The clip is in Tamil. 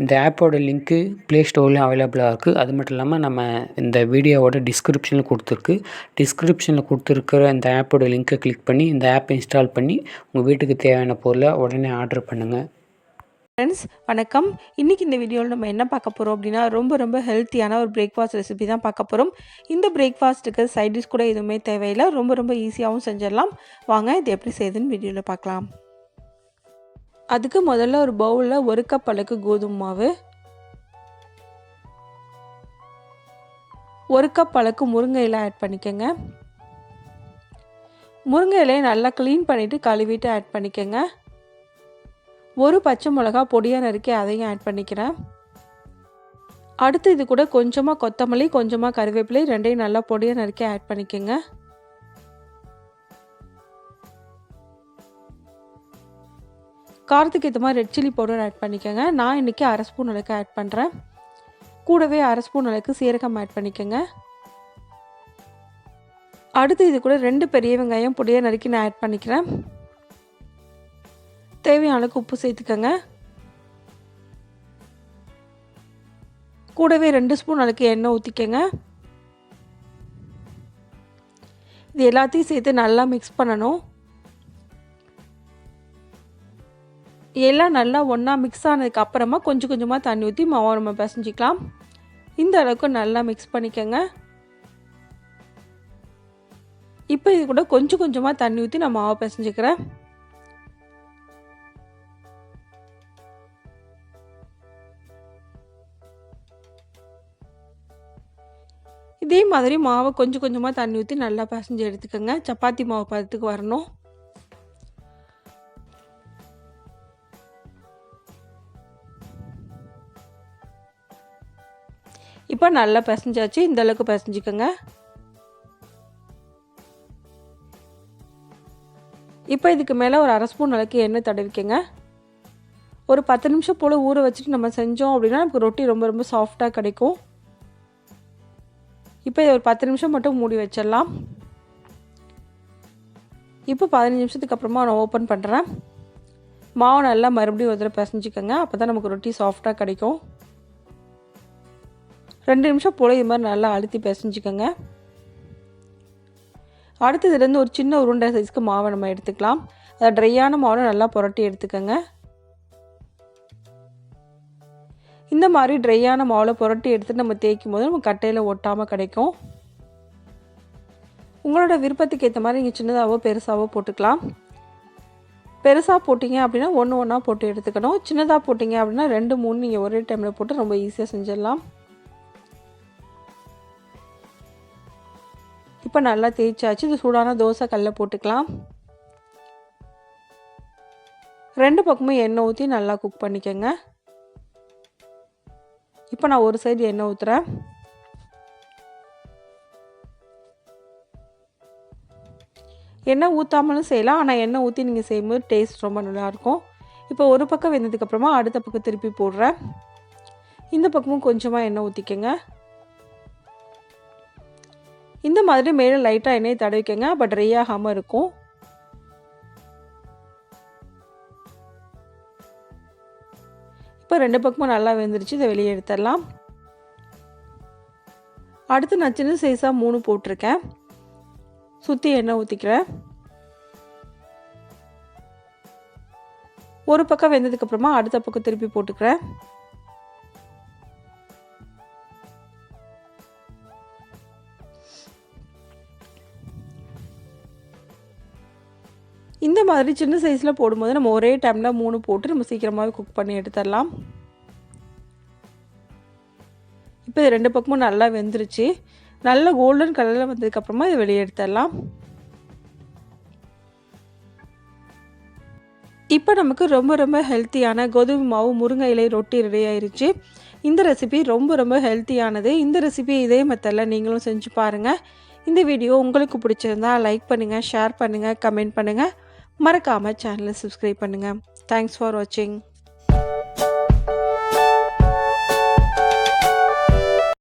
இந்த ஆப்போட லிங்க்கு ப்ளே ஸ்டோர்லேயும் அவைலபிளாக இருக்குது அது மட்டும் இல்லாமல் நம்ம இந்த வீடியோவோட டிஸ்கிரிப்ஷனில் கொடுத்துருக்கு. டிஸ்கிரிப்ஷனில் கொடுத்துருக்கிற இந்த ஆப்போட லிங்க்கை கிளிக் பண்ணி இந்த ஆப்பை இன்ஸ்டால் பண்ணி உங்கள் வீட்டுக்கு தேவையான பொருளை உடனே ஆர்டர் பண்ணுங்கள் ஃப்ரெண்ட்ஸ் வணக்கம். இன்றைக்கி இந்த வீடியோவில் நம்ம என்ன பார்க்க போகிறோம் அப்படின்னா ரொம்ப ரொம்ப ஹெல்த்தியான ஒரு பிரேக்ஃபாஸ்ட் ரெசிபி தான் பார்க்க போகிறோம் இந்த பிரேக்ஃபாஸ்ட்டுக்கு சைட் டிஷ் கூட எதுவுமே தேவையில்லை. ரொம்ப ரொம்ப ஈஸியாகவும் செஞ்சிடலாம். வாங்க இது எப்படி செய்யுதுன்னு வீடியோவில் பார்க்கலாம். அதுக்கு முதல்ல ஒரு பவுலில் ஒரு கப் அளவுக்கு கோதுமை மாவு ஒரு கப் அளவுக்கு முருங்கை இலை ஆட் பண்ணிக்கோங்க. முருங்கை இலையை நல்லா க்ளீன் பண்ணிவிட்டு கழுவிட்டு ஆட் பண்ணிக்கோங்க. ஒரு பச்சை மிளகா பொடியாக நறுக்கி அதையும் ஆட் பண்ணிக்கிறேன். அடுத்து இது கூட கொஞ்சமாக கொத்தமல்லி கொஞ்சமாக கருவேப்பிலை ரெண்டையும் நல்லா பொடியாக நறுக்கி ஆட் பண்ணிக்கோங்க. காரத்துக்கு ஏற்ற மாதிரி ரெட் சில்லி பவுடர் ஆட் பண்ணிக்கோங்க. நான் இன்றைக்கி அரை ஸ்பூன் அளவுக்கு ஆட் பண்ணுறேன் கூடவே அரை ஸ்பூன் அளவுக்கு சீரகம் ஆட் பண்ணிக்கோங்க. அடுத்து இது கூட ரெண்டு பெரிய வெங்காயம் பொடியாக நறுக்கி நான் ஆட் பண்ணிக்கிறேன். தேவையான அளவுக்கு உப்பு சேர்த்துக்கோங்க. கூடவே ரெண்டு ஸ்பூன் அளவுக்கு எண்ணெய் ஊற்றிக்கோங்க இது எல்லாத்தையும் சேர்த்து நல்லா மிக்ஸ் பண்ணணும். எல்லாம் நல்லா ஒன்றா மிக்ஸ் ஆனதுக்கு அப்புறமா கொஞ்சம் கொஞ்சமாக தண்ணி ஊற்றி மாவை நம்ம பிசைஞ்சிக்கலாம். இந்த அளவுக்கு நல்லா மிக்ஸ் பண்ணிக்கோங்க. இப்போ இது கூட கொஞ்சம் கொஞ்சமாக தண்ணி ஊற்றி நான் மாவை பிசைஞ்சிக்கிறேன். இதே மாதிரி மாவை கொஞ்சம் கொஞ்சமாக தண்ணி ஊற்றி நல்லா பிசைஞ்சு எடுத்துக்கோங்க. சப்பாத்தி மாவு பதத்துக்கு வரணும். இப்போ நல்லா பிசைஞ்சாச்சு இந்த அளவுக்கு பிசைஞ்சிக்கோங்க. இப்போ இதுக்கு மேலே ஒரு அரை ஸ்பூன் அளவுக்கு எண்ணெய் தடவிக்கங்க. ஒரு பத்து நிமிஷம் போல் ஊற வச்சுட்டு நம்ம செஞ்சோம் அப்படின்னா நமக்கு ரொட்டி ரொம்ப ரொம்ப சாஃப்டாக கிடைக்கும். இப்போ இதை ஒரு பத்து நிமிஷம் மட்டும் மூடி வச்சிடலாம். இப்போ பதினஞ்சு நிமிஷத்துக்கு அப்புறமா நான் ஓப்பன் பண்ணுறேன் மாவு நல்லா மறுபடியும் ஒரு தடவை பிசைஞ்சிக்கோங்க அப்போ தான் நமக்கு ரொட்டி சாஃப்டாக கிடைக்கும். ரெண்டு நிமிஷம் போல் இது மாதிரி நல்லா அழுத்தி பிசைஞ்சிக்கோங்க. அடுத்ததுலேருந்து ஒரு சின்ன உருண்டை சைஸ்க்கு மாவை நம்ம எடுத்துக்கலாம். அதை ட்ரையான மாவை நல்லா புரட்டி எடுத்துக்கோங்க. இந்த மாதிரி ட்ரையான மாவில் புரட்டி எடுத்துகிட்டு நம்ம தேய்க்கும் போது நம்ம கட்டையில் ஒட்டாமல் கிடைக்கும். உங்களோட விருப்பத்துக்கு ஏற்ற மாதிரி நீங்கள் சின்னதாகவோ பெருசாகவோ போட்டுக்கலாம். பெருசாக போட்டிங்க அப்படின்னா ஒன்று ஒன்றா போட்டு எடுத்துக்கணும். சின்னதாக போட்டிங்க அப்படின்னா ரெண்டு மூணு நீங்கள் ஒரே டைமில் போட்டு ரொம்ப ஈஸியாக செஞ்சிடலாம். இப்போ நல்லா தேய்ச்சாச்சு. இது சூடான தோசை கல்ல போட்டுக்கலாம். ரெண்டு பக்கமும் எண்ணெய் ஊற்றி நல்லா குக் பண்ணிக்கோங்க. இப்போ நான் ஒரு சைடு எண்ணெய் ஊற்றுறேன் எண்ணெய் ஊற்றாமலும் செய்யலாம். ஆனால் எண்ணெய் ஊற்றி நீங்கள் செய்யும்போது டேஸ்ட் ரொம்ப நல்லாயிருக்கும். இப்போ ஒரு பக்கம் வெந்ததுக்கப்புறமா அடுத்த பக்கம் திருப்பி போடுறேன். இந்த பக்கமும் கொஞ்சமாக எண்ணெய் ஊற்றிக்கோங்க இந்த மாதிரி மேலே லைட்டாக எண்ணெய் தடவிக்கங்க. அப்போ ட்ரை ஆகாமல் இருக்கும். இப்போ ரெண்டு பக்கமும் நல்லா வெந்துருச்சு. இதை வெளியே எடுத்துடலாம். அடுத்து நான் சின்ன சைஸாக மூணு போட்டிருக்கேன். சுற்றி எண்ணெய் ஊற்றிக்கிறேன் ஒரு பக்கம் வெந்ததுக்கப்புறமா அடுத்த பக்கம் திருப்பி போட்டுக்கிறேன். இந்த மாதிரி சின்ன சைஸில் போடும்போது நம்ம ஒரே டைமில் மூணு போட்டு நம்ம சீக்கிரமாகவே குக் பண்ணி எடுத்துடலாம். இப்போ இது ரெண்டு பக்கமும் நல்லா வெந்துருச்சு. நல்ல கோல்டன் கலரில் வந்ததுக்கப்புறமா இதை வெளியே எடுத்துடலாம். இப்போ நமக்கு ரொம்ப ரொம்ப ஹெல்த்தியான கோதுமை மாவு முருங்கை இலை ரொட்டி ரெடி ஆயிருச்சு. இந்த ரெசிபி ரொம்ப ரொம்ப ஹெல்த்தியானது இந்த ரெசிபி இதே மெத்தடில் நீங்களும் செஞ்சு பாருங்கள் இந்த வீடியோ உங்களுக்கு பிடிச்சிருந்தா லைக் பண்ணுங்கள் ஷேர் பண்ணுங்கள் கமெண்ட் பண்ணுங்கள் மறக்காமல் சேனலை சப்ஸ்கிரைப் பண்ணுங்கள் தேங்க்ஸ் ஃபார் வாட்சிங்